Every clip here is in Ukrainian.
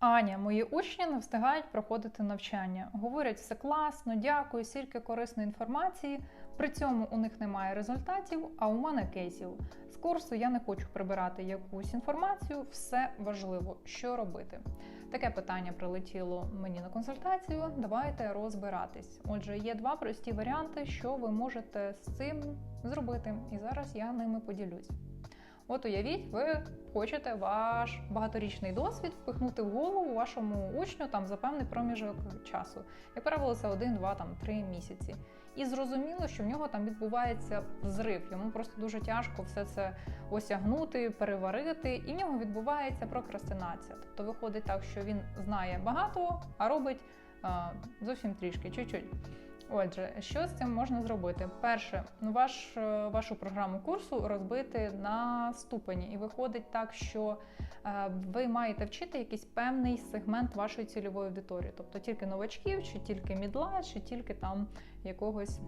Аня, мої учні не встигають проходити навчання. Говорять, все класно, дякую, стільки корисної інформації. При цьому у них немає результатів, а у мене кейсів. З курсу я не хочу прибирати якусь інформацію, все важливо, що робити. Таке питання прилетіло мені на консультацію. Давайте розбиратись. Отже, є два прості варіанти, що ви можете з цим зробити, і зараз я ними поділюсь. От уявіть, ви хочете ваш багаторічний досвід впихнути в голову вашому учню там за певний проміжок часу. Як правило, це один, два, там три місяці. І зрозуміло, що в нього там відбувається взрив. Йому просто дуже тяжко все це осягнути, переварити, і в нього відбувається прокрастинація. Тобто виходить так, що він знає багато, а робить а, зовсім трішки, чуть-чуть. Отже, що з цим можна зробити? Перше, ну ваш, е, вашу програму курсу розбити на ступені, і виходить так, що е, ви маєте вчити якийсь певний сегмент вашої цільової аудиторії, тобто тільки новачків, чи тільки мідла, чи тільки там якогось.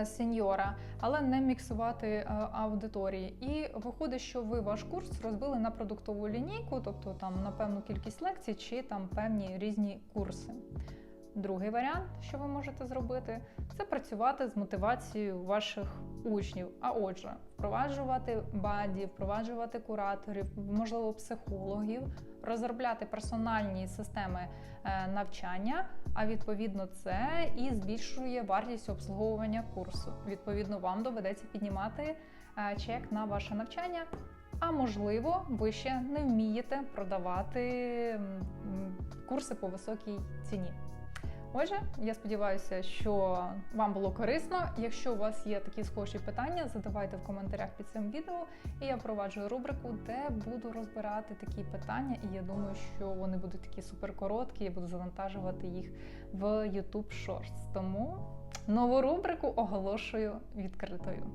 е, Сеньора, але не міксувати аудиторії. І виходить, що ви ваш курс розбили на продуктову лінійку, тобто там на певну кількість лекцій чи там певні різні курси. Другий варіант, що ви можете зробити, це працювати з мотивацією ваших учнів. А отже, впроваджувати баді, впроваджувати кураторів, можливо, психологів, розробляти персональні системи е, навчання. А відповідно, це і збільшує вартість обслуговування курсу. Відповідно, вам доведеться піднімати е, чек на ваше навчання. А можливо, ви ще не вмієте продавати курси по високій ціні. Отже, я сподіваюся, що вам було корисно. Якщо у вас є такі схожі питання, задавайте в коментарях під цим відео, і я впроваджую рубрику, де буду розбирати такі питання. І я думаю, що вони будуть такі суперкороткі. Я буду завантажувати їх в YouTube Shorts. Тому нову рубрику оголошую відкритою.